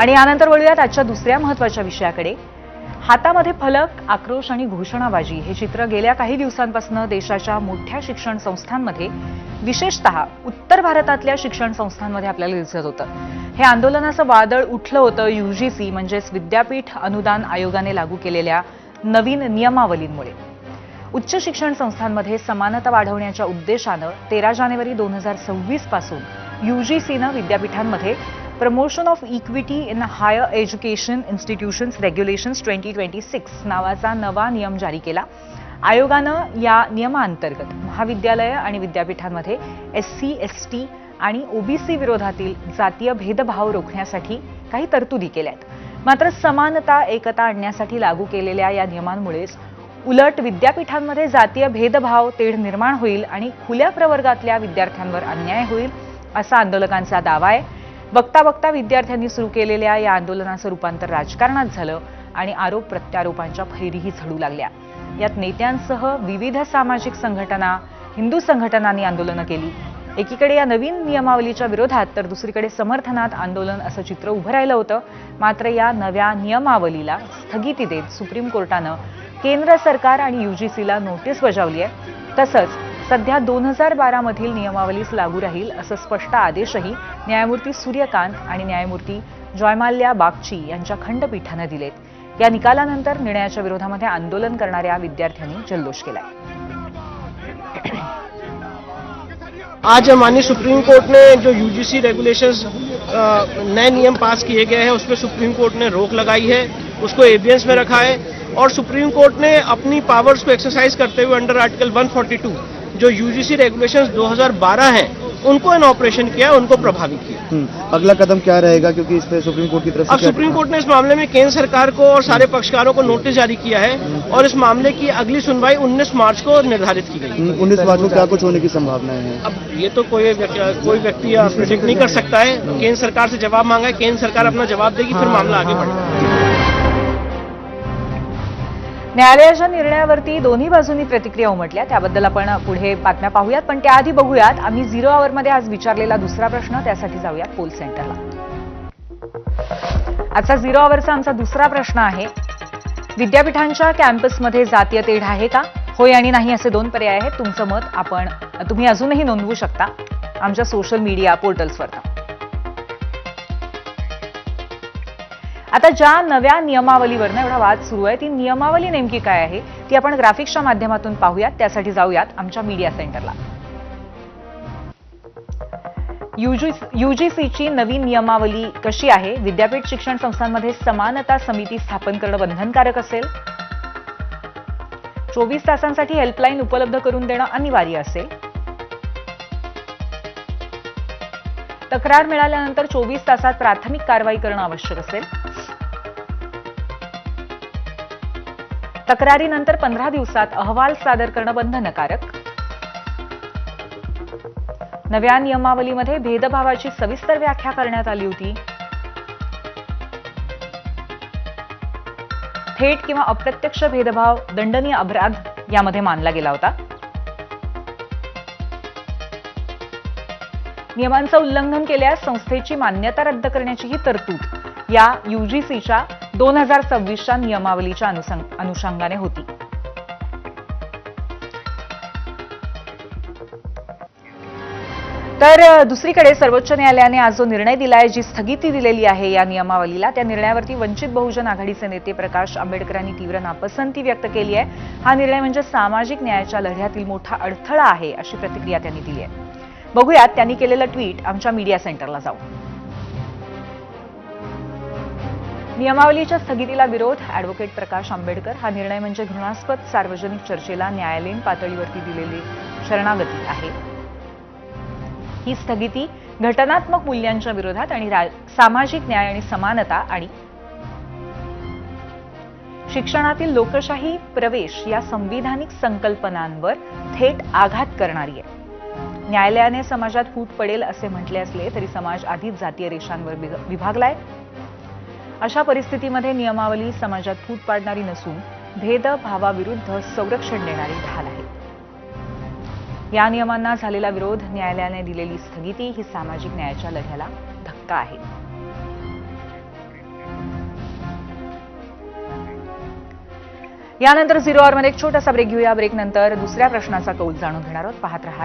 आणि यानंतर वळूयात आजच्या दुसऱ्या महत्त्वाच्या विषयाकडे. हातामध्ये फलक आक्रोश आणि घोषणाबाजी हे चित्र गेल्या काही दिवसांपासून देशाच्या मोठ्या शिक्षण संस्थांमध्ये विशेषतः उत्तर भारतातल्या शिक्षण संस्थांमध्ये आपल्याला दिसत होतं. हे आंदोलनाचं वादळ उठलं होतं युजीसी म्हणजेच विद्यापीठ अनुदान आयोगाने लागू केलेल्या नवीन नियमावलींमुळे. उच्च शिक्षण संस्थांमध्ये समानता वाढवण्याच्या उद्देशानं तेरा जानेवारी दोन हजार सव्वीसपासून युजीसीनं विद्यापीठांमध्ये promotion of equity in higher education institutions regulations twenty twenty six नावाचा नवा नियम जारी केला. आयोगानं या नियमाअंतर्गत महाविद्यालयं आणि विद्यापीठांमध्ये एस सी एस टी आणि ओबीसी विरोधातील जातीय भेदभाव रोखण्यासाठी काही तरतुदी केल्या आहेत मात्र समानता एकता आणण्यासाठी लागू केलेल्या या नियमांमुळेच उलट विद्यापीठांमध्ये जातीय भेदभाव तेढ निर्माण होईल आणि खुल्या प्रवर्गातल्या विद्यार्थ्यांवर अन्याय होईल असा आंदोलकांचा दावा आहे. बघता बघता विद्यार्थ्यांनी सुरू केलेल्या या आंदोलनाचं रूपांतर राजकारणात झालं आणि आरोप प्रत्यारोपांच्या फैरीही झडू लागल्या. यात नेत्यांसह विविध सामाजिक संघटना हिंदू संघटनांनी आंदोलनं केली. एकीकडे या नवीन नियमावलीच्या विरोधात तर दुसरीकडे समर्थनात आंदोलन असं चित्र उभं राहिलं होतं. मात्र या नव्या नियमावलीला स्थगिती देत सुप्रीम कोर्टानं केंद्र सरकार आणि युजीसीला नोटीस बजावली आहे. तसंच सध्या दोन हजार बारा मधील नियमावलीच लागू राहील असं स्पष्ट आदेशही न्यायमूर्ती सूर्यकांत आणि न्यायमूर्ती जॉयमाल्या बागची यांच्या खंडपीठानं दिलेत. या निकालानंतर निर्णयाच्या विरोधामध्ये आंदोलन करणाऱ्या विद्यार्थ्यांनी जल्लोष केलाय. आज माननीय सुप्रीम कोर्ट ने जो यूजीसी रेगुलेशंस नए नियम पास किए गए हैं उस पर सुप्रीम कोर्ट ने रोक लगाई है उसको एवियंस में रखा है और सुप्रीम कोर्ट ने अपनी पावर्स को एक्सरसाइज करते हुए अंडर आर्टिकल 142 जो यूजीसी रेगुलेशंस 2012 हैं उनको इन ऑपरेशन किया उनको प्रभावित किया। हम्म, अगला कदम क्या रहेगा? क्योंकि इस पे सुप्रीम कोर्ट की तरफ़ अब सुप्रीम कोर्ट ने इस मामले में केंद्र सरकार को और सारे पक्षकारों को नोटिस जारी किया है और इस मामले की अगली सुनवाई 19 मार्च को निर्धारित की गई। हम्म, उन्नीस मार्च को क्या कुछ होने की संभावना है? अब ये तो कोई कोई व्यक्ति प्रिडिक्ट नहीं कर सकता है। केंद्र सरकार से जवाब मांगा है केंद्र सरकार अपना जवाब देगी फिर मामला आगे बढ़ेगा न्यायालयाच्या निर्णयावरती दोन्ही बाजूंनी प्रतिक्रिया उमटल्या. त्याबद्दल आपण पुढे बातम्या पाहूयात. पण त्याआधी बघूयात. आम्ही झिरो आवरमध्ये आज विचारलेला दुसरा प्रश्न. त्यासाठी जाऊयात पोल सेंटरला. आजचा झिरो आवरचा आमचा दुसरा प्रश्न आहे विद्यापीठांच्या कॅम्पसमध्ये जातीय तेढ आहे का? होय आणि नाही असे दोन पर्याय आहेत. तुमचं मत आपण तुम्ही अजूनही नोंदवू शकता आमच्या सोशल मीडिया पोर्टल्सवर आता ज्या नव्या नियमावलीवरनं एवढा वाद सुरू आहे ती नियमावली नेमकी काय आहे ती आपण ग्राफिक्सच्या माध्यमातून पाहूयात. त्यासाठी जाऊयात आमच्या मीडिया सेंटरला. युजीसीची नवीन नियमावली कशी आहे? विद्यापीठ शिक्षण संस्थांमध्ये समानता समिती स्थापन करणं बंधनकारक असेल? चोवीस तासांसाठी हेल्पलाईन उपलब्ध करून देणं अनिवार्य असेल? तक्रार मिळाल्यानंतर चोवीस तासात प्राथमिक कारवाई करणं आवश्यक असेल? तक्रारीनंतर पंधरा दिवसात अहवाल सादर करणं बंधनकारक नव्या नियमावलीमध्ये भेदभावाची सविस्तर व्याख्या करण्यात आली होती. थेट किंवा अप्रत्यक्ष भेदभाव दंडनीय अपराध यामध्ये मानला गेला होता. नियमांचं उल्लंघन केल्यास संस्थेची मान्यता रद्द करण्याचीही तरतूद या युजीसीच्या दोन हजार सव्वीसच्या नियमावलीच्या अनुषंगाने होती. तर दुसरीकडे सर्वोच्च न्यायालयाने आज जो निर्णय दिलाय जी स्थगिती दिलेली आहे या नियमावलीला त्या निर्णयावरती वंचित बहुजन आघाडीचे नेते प्रकाश आंबेडकरांनी तीव्र नापसंती व्यक्त केली आहे. हा निर्णय म्हणजे सामाजिक न्यायाच्या लढ्यातील मोठा अडथळा आहे अशी प्रतिक्रिया त्यांनी दिली आहे. बघूयात त्यांनी केलेलं ट्विट आमच्या मीडिया सेंटरला जाऊ नियमावलीच्या स्थगितीला विरोध अॅडव्होकेट प्रकाश आंबेडकर. हा निर्णय म्हणजे घृणास्पद सार्वजनिक चर्चेला न्यायालयीन पातळीवरती दिलेली शरणागती आहे. ही स्थगिती घटनात्मक मूल्यांच्या विरोधात आणि सामाजिक न्याय आणि समानता आणि शिक्षणातील लोकशाही प्रवेश या संविधानिक संकल्पनांवर थेट आघात करणारी आहे. न्यायालयाने समाजात फूट पडेल असे म्हटले असले तरी समाज आधीच जातीय रेषांवर विभागलाय. अशा परिस्थितीमध्ये नियमावली समाजात फूट पाडणारी नसून भेदभावाविरुद्ध संरक्षण देणारी ढाल आहे. या नियमांना झालेला विरोध न्यायालयाने दिलेली स्थगिती ही सामाजिक न्यायाच्या लढ्याला धक्का आहे. यानंतर झिरो मध्ये एक छोटासा ब्रेक घेऊया. ब्रेक नंतर दुसऱ्या प्रश्नाचा कौल जाणून घेणार आहोत. पाहत रहा